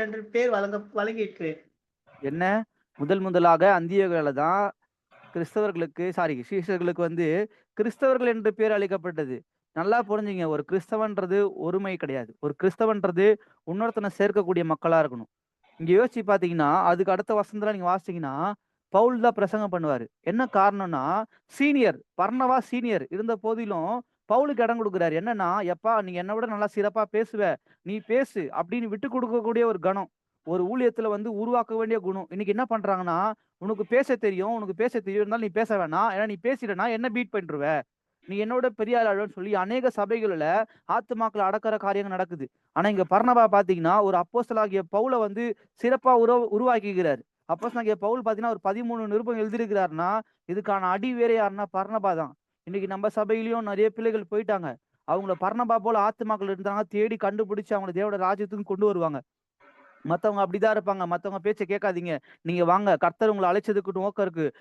கிறிஸ்தவர் என்று பேர் வழங்க வழங்கியிருக்கிறேன் என்ன? முதல் முதலாக அந்தியோகில தான் கிறிஸ்தவர்களுக்கு சாரி சீஷர்களுக்கு வந்து கிறிஸ்தவர்கள் என்று பேர் அளிக்கப்பட்டது. நல்லா புரிஞ்சுங்க ஒரு கிறிஸ்தவன்றது ஒருமை கிடையாது. ஒரு கிறிஸ்தவன்றது இன்னொருத்தனை சேர்க்கக்கூடிய மக்களா இருக்கணும். இங்க யோசிச்சு பாத்தீங்கன்னா அதுக்கு அடுத்த வசந்தத்துல நீங்க வாசிச்சீங்கன்னா பவுல் தான் பிரசங்கம் பண்ணுவாரு. என்ன காரணம்னா சீனியர் பர்ணவா சீனியர் இருந்த போதிலும் பவுலுக்கு இடம் கொடுக்குறாரு. என்னன்னா எப்பா நீ என்னை விட நல்லா சிறப்பா பேசுவ. நீ பேசு அப்படின்னு விட்டு கொடுக்கக்கூடிய ஒரு கணம். ஒரு ஊழியத்துல வந்து உருவாக்க வேண்டிய குணம். இன்னைக்கு என்ன பண்றாங்கன்னா உனக்கு பேச தெரியும் உனக்கு பேச தெரியும் இருந்தாலும் நீ பேச வேணாம். ஏன்னா நீ பேசிட்டனா என்ன பீட் பண்ணிருவ நீ என்னோட பெரிய ஆளுன்னு சொல்லி அநேக சபைகளில் ஆத்துமாக்களை அடக்கிற காரியங்கள் நடக்குது. ஆனா இங்க பர்ணபா பாத்தீங்கன்னா ஒரு அப்போஸ்தலாகிய பவுலை வந்து சிறப்பா உருவ உருவாக்கிக்கிறாரு. அப்போஸ்தலாகிய பவுல் பாத்தீங்கன்னா ஒரு பதிமூணு நிருபம் எழுதியிருக்கிறாருன்னா இதுக்கான அடி வேற யாருன்னா பர்ணபா தான். இன்னைக்கு நம்ம சபையிலையும் நிறைய பிள்ளைகள் போயிட்டாங்க. அவங்கள பர்ணபா போல ஆத்துமாக்கள் இருந்தாங்க. தேடி கண்டுபிடிச்சு அவங்களை தேவோட ராஜ்யத்துக்கு கொண்டு வருவாங்க. மத்தவங்க அப்படிதான் இருப்பாங்க. மத்தவங்க பேச்சை கேட்காதீங்க. நீங்க வாங்க. கர்த்தர் உங்களை அழைச்சதுக்கு நோக்கம் இருக்கு.